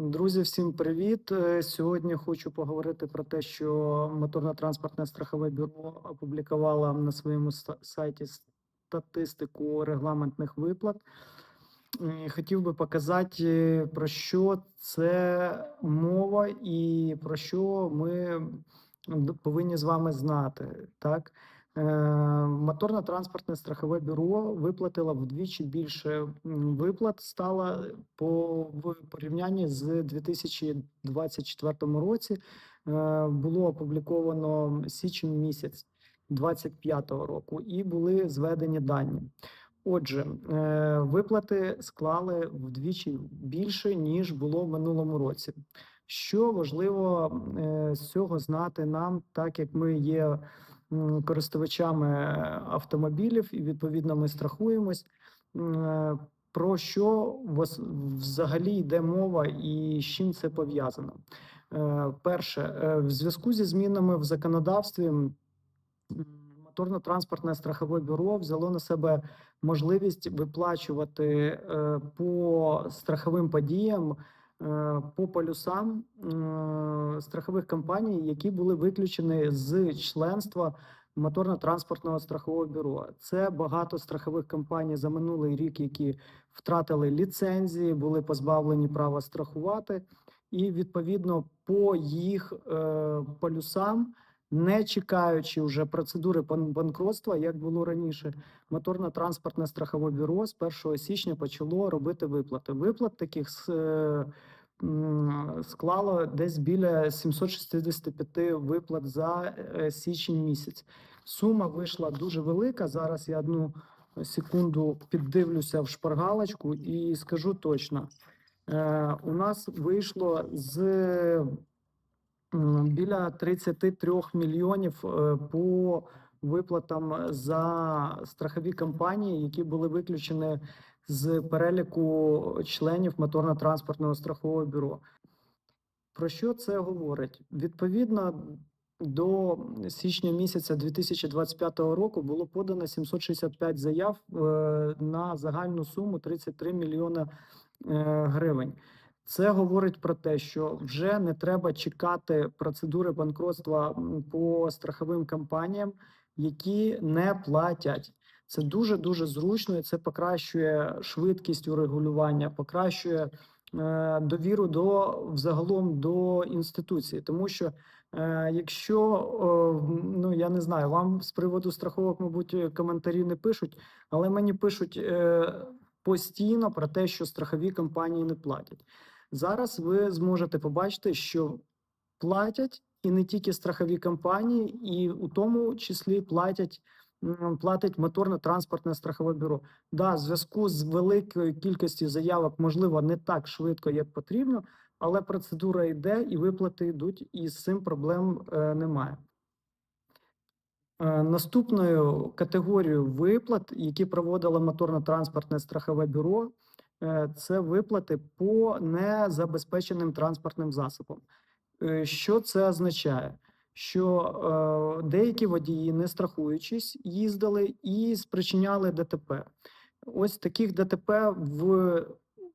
Друзі, всім привіт! Е, Сьогодні хочу поговорити про те, що моторно-транспортне страхове бюро опублікувало на своєму сайті статистику регламентних виплат. І Хотів би показати, е, про що це мова і про що ми повинні з вами знати. Так? Е, Моторно-транспортне страхове бюро виплатило вдвічі більше виплат стало по порівнянні з 2024 році. Е, Було опубліковано січень місяць 25 року, і були зведені дані. Отже, е, виплати склали вдвічі більше ніж було в минулому році. Що важливо з цього знати нам, так як ми є користувачами автомобілів, і відповідно ми страхуємось. Про що взагалі йде мова і з чим це пов'язано? Е, Перше, е, в зв'язку зі змінами в законодавстві моторно-транспортне страхове бюро взяло на себе можливість виплачувати е, по страховим подіям, е, по полюсам е, страхових компаній, які були виключені з членства моторно-транспортного страхового бюро. Це багато страхових компаній за минулий рік, які втратили ліцензії, були позбавлені права страхувати, і відповідно по їх е, полюсам. Не чекаючи вже процедури банкротства, як було раніше, моторно-транспортне страхове бюро з 1 січня почало робити виплати. Виплат таких е, склало десь біля 765 виплат за е, січень місяць. Сума вийшла дуже велика. Зараз я одну секунду піддивлюся в шпаргалочку і скажу точно. Е, У нас вийшло з біля 33 мільйонів е, по виплатам за страхові компанії, які були виключені з переліку членів моторно-транспортного страхового бюро. Про що це говорить? Відповідно до січня місяця 2025 року було подано 765 заяв е, на загальну суму 33 мільйона е, гривень. Це говорить про те, що вже не треба чекати процедури банкротства по страховим компаніям, які не платять. Це дуже дуже зручно, і це покращує швидкість урегулювання, покращує е, довіру до взагалом до інституції, тому що е, якщо ну я не знаю, вам з приводу страховок, мабуть, коментарі не пишуть, але мені пишуть е, постійно про те, що страхові компанії не платять. Зараз ви зможете побачити, що платять і не тільки страхові компанії, і у тому числі платять. Платить моторно-транспортне страхове бюро. Да, в зв'язку з великою кількістю заявок, можливо, не так швидко, як потрібно, але процедура йде і виплати йдуть, і з цим проблем е, немає. Е, Наступною категорією виплат, які проводило моторно-транспортне страхове бюро, це виплати по незабезпеченим транспортним засобам. Е, Що це означає? Що е, деякі водії, не страхуючись, їздили і спричиняли ДТП. Ось таких ДТП в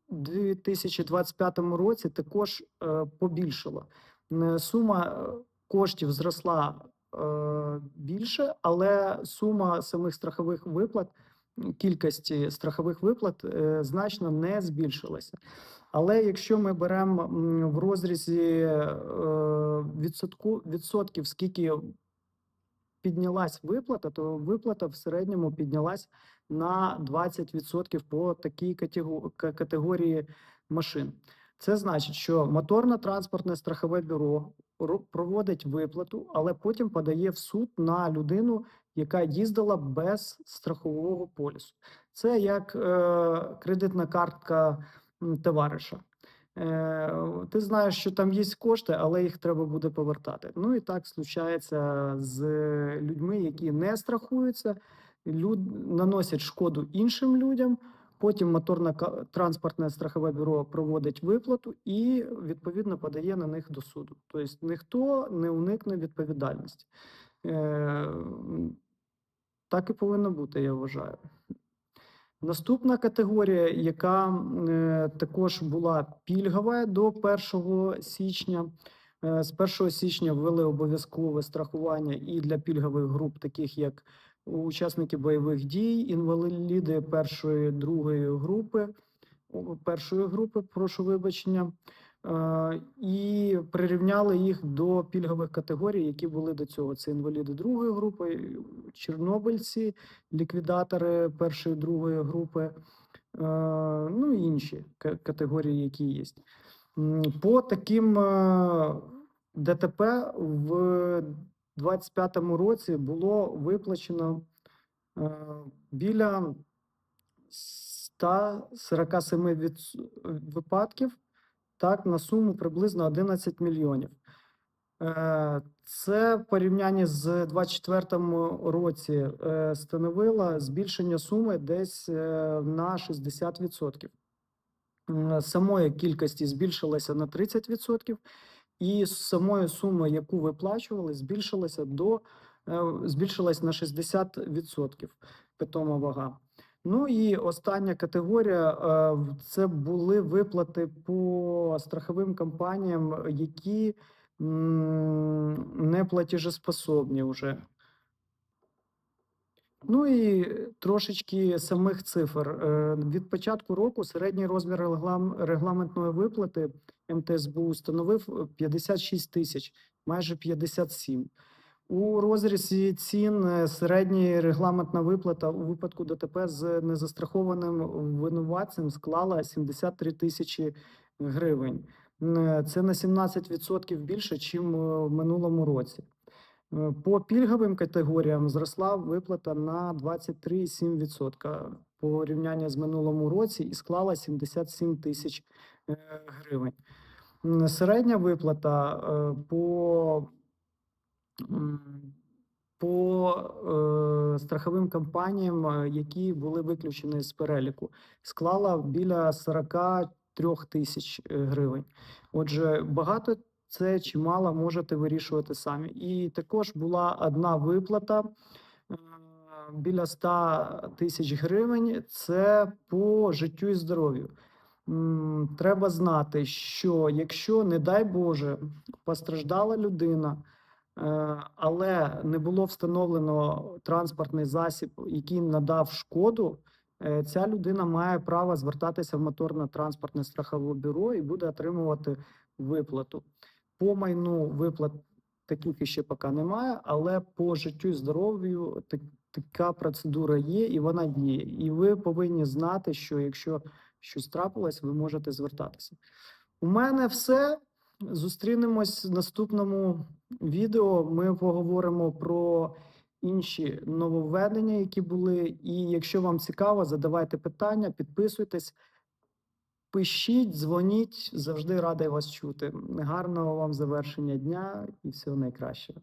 2025 році також е, побільшало. Е, Сума е, коштів зросла е, більше, але сума самих страхових виплат, кількості страхових виплат е, значно не збільшилася. Але якщо ми беремо в розрізі е, відсотку, відсотків, скільки піднялась виплата, то виплата в середньому піднялась на 20% по такій категорії машин. Це значить, що моторно-транспортне страхове бюро проводить виплату, але потім подає в суд на людину, яка їздила без страхового полісу. Це як е, кредитна картка товариша. Е, ти знаєш, що там є кошти, але їх треба буде повертати. Ну і так случається з людьми, які не страхуються, люд наносять шкоду іншим людям. Потім моторне транспортне страхове бюро проводить виплату і відповідно подає на них до суду. Тобто ніхто не уникне відповідальності. Е, так і повинно бути, я вважаю. Наступна категорія, яка е, також була пільгова до 1 січня. Е, З 1 січня ввели обов'язкове страхування і для пільгових груп, таких як учасники бойових дій, інваліди першої, другої групи, першої групи, прошу вибачення, і прирівняли їх до пільгових категорій, які були до цього. Це інваліди другої групи, чорнобильці, ліквідатори першої, другої групи, е, ну і інші категорії, які є. По таким е, ДТП в 25-му році було виплачено е, біля 147 відс- випадків, так, на суму приблизно 11 мільйонів. Е, Це в порівнянні з 24 році е, становило збільшення суми десь е, на 60%. Самої кількості збільшилося на 30%, і самої суми, яку виплачували, збільшилася до збільшилась на 60% питома вага. Ну і остання категорія е, це були виплати по страховим компаніям, які не платіжеспособні вже. Ну і трошечки самих цифр. Е, Від початку року середній розмір регламентної виплати МТСБУ становив е, 56 тисяч, майже 57. У розрізі цін е, середня регламентна виплата у випадку ДТП з незастрахованим винуватцем склала 73 тисячі гривень. Це на 17% більше, ніж в минулому році. Е, По пільговим категоріям зросла виплата на 23,7% по порівнянні з минулому році і склала 77 тисяч е, гривень. Середня виплата е, по, по е, страховим компаніям, е, які були виключені з переліку, склала біля 43 тисяч е, гривень. Отже, багато це чи мало можете вирішувати самі. І також була одна виплата е, біля 100 тисяч гривень. Це по життю і здоров'ю. Треба знати, що якщо, не дай Боже, постраждала людина, але не було встановлено транспортний засіб, який надав шкоду, е, ця людина має право звертатися в моторно-транспортне страхове бюро і буде отримувати виплату. По майну виплат таких іще поки немає, але по життю і здоров'ю така процедура є і вона діє. І ви повинні знати, що якщо щось трапилось, ви можете звертатися. У мене все. Зустрінемось в наступному відео. Ми поговоримо про інші нововведення, які були. І якщо вам цікаво, задавайте питання, підписуйтесь. Пишіть, дзвоніть, завжди радий вас чути. Гарного вам завершення дня і всього найкращого.